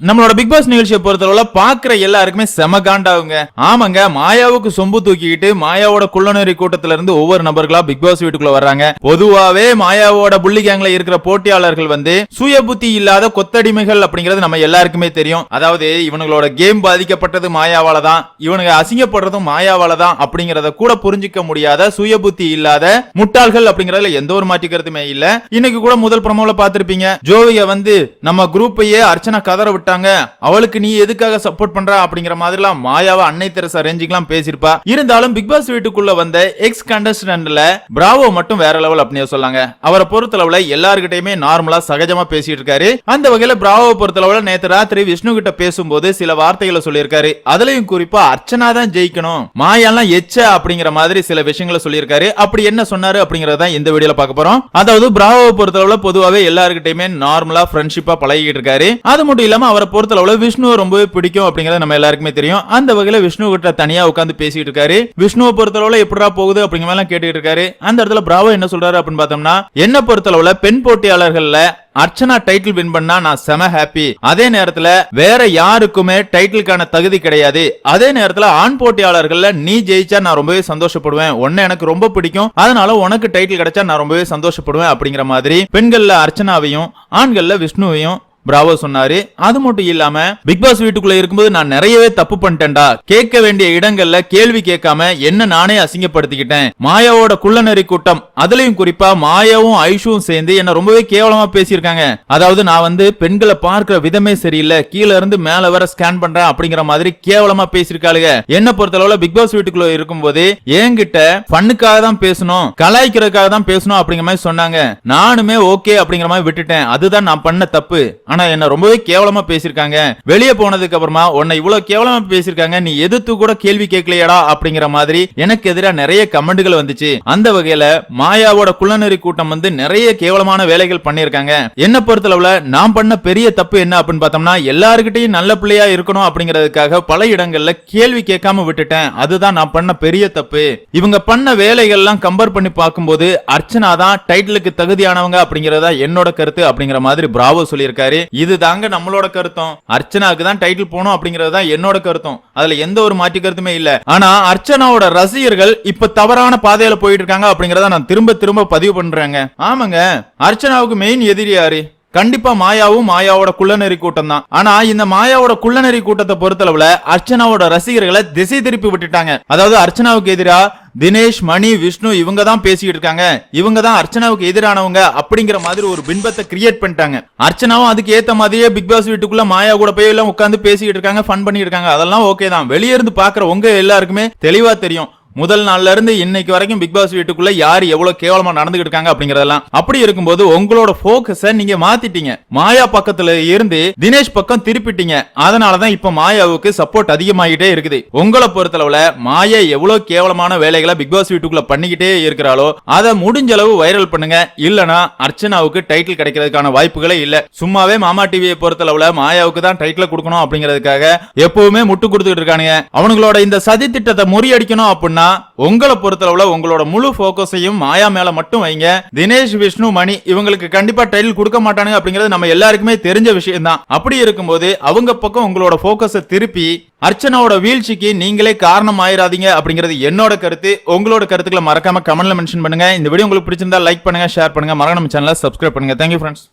நம்மளோட big pass நிகழ்ச்சியை பொறுத்தளவுல பாக்குற எல்லாருக்குமே செம காண்டாவுங்க ஆமாங்க மாயாவுக்கு சொம்பு தூக்கிக்கிட்டு மாயாவோட குள்ளநெறி கூட்டத்துல இருந்து ஒவ்வொரு நபர்களா பிக் பாஸ் வீட்டுக்குள்ள வர்றாங்க. பொதுவாவே மாயாவோட புள்ளி கேங்ல இருக்கிற போட்டியாளர்கள் வந்து சுய புத்தி இல்லாத கொத்தடிமைகள் அப்படிங்கிறது நம்ம எல்லாருக்குமே தெரியும். அதாவது இவனுங்களோட கேம் பாதிக்கப்பட்டது மாயாவால தான் இவனுங்க அசிங்கப்படுறதும் மாயாவால தான் அப்படிங்கறத கூட புரிஞ்சிக்க முடியாத சுய புத்தி இல்லாத முட்டாள்கள் அப்படிங்கறதுல எந்த ஒரு மாற்றிக்கிறதுமே இல்ல. இன்னைக்கு கூட முதல் பிரமோல பாத்திருப்பீங்க ஜோவிய வந்து நம்ம குரூப்பையே அர்ச்சனா கதற மாட்டாங்க அவளுக்கு நீ எதுக்காக சப்போர்ட் பண்ற? அப்படிங்கிற மாதிரிலாம் மாயாவா அன்னை தெரசா ரேஞ்சுக்கெல்லாம் பேசியிருப்பா. இருந்தாலும் பிக் பாஸ் வீட்டுக்குள்ள வந்த எக்ஸ் கண்டஸ்டன்ட்ல பிராவோ மட்டும் வேற லெவல் அப்படின்னு சொல்லாங்க அவரை பொறுத்தளவுல எல்லாருக்கிட்டையுமே நார்மலா சகஜமா பேசிட்டு இருக்காரு அந்த வகையில பிராவோ பொறுத்தளவுல நேற்று ராத்திரி விஷ்ணு கிட்ட பேசும்போது சில வார்த்தைகளை சொல்லியிருக்காரு. அதுலயும் குறிப்பா அர்ச்சனா தான் ஜெயிக்கணும். மாயாலாம் எச்ச அப்படிங்கிற மாதிரி சில விஷயங்களை சொல்லியிருக்காரு. அப்படி என்ன சொன்னாரு அப்படிங்கறத இந்த வீடியோல பார்க்க போறோம். அதாவது பிராவோவை பொறுத்தளவுல பொதுவாகவே எல்லாருக்கிட்டையுமே நார்மலா ஃப்ரெண்ட்ஷிப்பா பழகிட்டு இருக்காரு. அது மட்டும் இல்லாம அவரை பொறுத்தளவுல விஷ்ணுவை ரொம்பவே பிடிக்கும் அப்படிங்கறது நம்ம எல்லாருக்குமே தெரியும். அந்த வகையில விஷ்ணு கிட்ட தனியா உட்காந்து பேசிட்டு இருக்காரு. விஷ்ணுவை பொறுத்தளவுல எப்படிடா போகுது அப்படிங்கிற மாதிரி எல்லாம் கேட்டுட்டு இருக்காரு. அந்த இடத்துல பிராவோ என்ன சொல்றாரு அப்படின்னு பார்த்தோம்னா என்ன பொறுத்தளவுல பெண் போட்டியாளர்கள்ல அர்ச்சனா டைட்டில் வின் பண்ணா நான் செம ஹாப்பி அதே நேரத்துல வேற யாருக்குமே டைட்டிலுக்கான தகுதி கிடையாது. அதே நேரத்துல ஆண் போட்டியாளர்கள்ல நீ ஜெயிச்சா நான் ரொம்பவே சந்தோஷப்படுவேன். உன்னை எனக்கு ரொம்ப பிடிக்கும். அதனால உனக்கு டைட்டில் கிடைச்சா நான் ரொம்பவே சந்தோஷப்படுவேன் அப்படிங்கிற மாதிரி பெண்கள்ல அர்ச்சனாவையும் ஆண்கள்ல விஷ்ணுவையும் பிராவோ சொன்னாரு. அது மட்டும் இல்லாம பிக் பாஸ் வீட்டுக்குள்ள இருக்கும்போது நான் நிறையவே தப்பு பண்ணிட்டேன்டா. கேட்க வேண்டிய இடங்கள்ல கேள்வி கேட்காம என்ன நானே அசிங்கப்படுத்திக்கிட்டேன். மாயாவோட குள்ளநெறி கூட்டம் அதுலயும் குறிப்பா மாயாவும் ஐஷுவும் சேர்ந்து என்ன ரொம்பவே கேவலமா பேசியிருக்காங்க. அதாவது நான் வந்து பெண்களை பார்க்கிற விதமே சரியில்லை. கீழ இருந்து மேல வர ஸ்கேன் பண்றேன் அப்படிங்கிற மாதிரி கேவலமா பேசியிருக்காளுங்க என்ன பொறுத்தளவுல பிக் பாஸ் வீட்டுக்குள்ள இருக்கும்போது என்கிட்ட பண்ணுக்காக தான் பேசணும் கலாய்க்கிறதுக்காக தான் பேசணும் அப்படிங்கிற மாதிரி சொன்னாங்க. நானுமே ஓகே அப்படிங்கிற மாதிரி விட்டுட்டேன். அதுதான் நான் பண்ண தப்பு. ஆனா என்ன ரொம்பவே கேவலமா பேசியிருக்காங்க. வெளியே போனதுக்கு அப்புறமா உன்னை இவ்வளவு கேவலமா பேசியிருக்காங்க. நீ எதிர்த்து கூட கேள்வி கேட்கலையடா அப்படிங்கிற மாதிரி எனக்கு எதிராக நிறைய கமெண்ட்கள் வந்துச்சு. அந்த வகையில மாயாவோட குள்ளநெறி கூட்டம் வந்து நிறைய கேவலமான வேலைகள் பண்ணியிருக்காங்க. என்ன பொறுத்தளவுல நான் பண்ண பெரிய தப்பு என்ன அப்படின்னு பார்த்தோம்னா எல்லாருக்கிட்டையும் நல்ல பிள்ளையா இருக்கணும் அப்படிங்கிறதுக்காக பல இடங்கள்ல கேள்வி கேட்காம விட்டுட்டேன். அதுதான் நான் பண்ண பெரிய தப்பு. இவங்க பண்ண வேலைகள்லாம் கம்பேர் பண்ணி பார்க்கும்போது அர்ச்சனா தான் டைட்டிலுக்கு தகுதியானவங்க அப்படிங்கறதா என்னோட கருத்து அப்படிங்கிற மாதிரி பிராவோ சொல்லியிருக்காரு. இது தாங்க நம்மளோட கருத்தம். அர்ச்சனாவுக்கு தான் டைட்டில் போகணும் அப்படிங்கறது தான் என்னோட கருத்தம். அதுல எந்த ஒரு மாற்று கருத்துமே இல்ல. ஆனா அர்ச்சனாவோட ரசிகர்கள் இப்ப தவறான பாதையில போயிட்டு இருக்காங்க அப்படிங்கறத நான் திரும்ப திரும்ப பதிவு பண்றேங்க. ஆமாங்க. அர்ச்சனாவுக்கு மெயின் எதிரி யாரு? கண்டிப்பா மாயாவும் மாயாவோட குள்ளநெறி கூட்டம் தான் ஆனா இந்த மாயாவோட குள்ளநெறி கூட்டத்தை பொறுத்தளவுல அர்ச்சனாவோட ரசிகர்களை திசை திருப்பி விட்டுட்டாங்க. அதாவது அர்ச்சனாவுக்கு எதிராக தினேஷ் மணி விஷ்ணு இவங்க தான் பேசிக்கிட்டு இருக்காங்க. இவங்க தான் அர்ச்சனாவுக்கு எதிரானவங்க அப்படிங்கிற மாதிரி ஒரு பின்பத்தை கிரியேட் பண்ணிட்டாங்க. அர்ச்சனாவும் அதுக்கு ஏத்த மாதிரியே பிக் பாஸ் வீட்டுக்குள்ள மாயா கூட போய் எல்லாம் உட்காந்து பேசிக்கிட்டு இருக்காங்க ஃபன் பண்ணிட்டு இருக்காங்க. அதெல்லாம் ஓகே தான். வெளியே இருந்து பாக்குற உங்க எல்லாருக்குமே தெளிவா தெரியும். முதல் நாள்ல இருந்து இன்னைக்கு வரைக்கும் பிக் பாஸ் வீட்டுக்குள்ள யார் எவ்வளவு கேவலமா நடந்துகிட்டு இருக்காங்க அப்படிங்கறதெல்லாம். அப்படி இருக்கும்போது உங்களோட போக்கஸ நீங்க மாத்திட்டீங்க. மாயா பக்கத்துல இருந்து தினேஷ் பக்கம் திருப்பிட்டீங்க. அதனாலதான் இப்ப மாயாவுக்கு சப்போர்ட் அதிகமாகிட்டே இருக்குது. உங்களை பொறுத்தளவுல மாயா எவ்வளவு கேவலமான வேலைகளை பிக் பாஸ் வீட்டுக்குள்ள பண்ணிக்கிட்டே இருக்கிறாளோ அதை முடிஞ்ச அளவு வைரல் பண்ணுங்க. இல்லனா அர்ச்சனாவுக்கு டைட்டில் கிடைக்கிறதுக்கான வாய்ப்புகளே இல்ல. சும்மாவே மாமா டிவியை பொறுத்தளவுல மாயாவுக்கு தான் டைட்டில் கொடுக்கணும் அப்படிங்கிறதுக்காக எப்பவுமே முட்டு கொடுத்துட்டு இருக்கானுங்க. அவனுங்களோட இந்த சதி திட்டத்தை முறியடிக்கணும் அப்படின்னா உங்களை பொறுத்தளவுல உங்களோட முழு போக்கஸையும் மாயா மேல மட்டும் வைங்க. தினேஷ் விஷ்ணு மணி இவங்களுக்கு கண்டிப்பா டைட்டில் கொடுக்க மாட்டானுங்க அப்படிங்கிறது நம்ம எல்லாருக்குமே தெரிஞ்ச விஷயம் தான் அப்படி இருக்கும்போது அவங்க பக்கம் உங்களோட போக்கஸை திருப்பி அர்ச்சனாவோட வீழ்ச்சிக்கு நீங்களே காரணம் ஆயிராதீங்க அப்படிங்கிறது என்னோட கருத்து. உங்களோட கருத்துக்களை மறக்காம கமெண்ட்ல மென்ஷன் பண்ணுங்க. இந்த வீடியோ உங்களுக்கு பிடிச்சிருந்தா லைக் பண்ணுங்க ஷேர் பண்ணுங்க. மறக்காம நம்ம சேனலை சப்ஸ்கிரைப் பண்ணுங்க. Thank you friends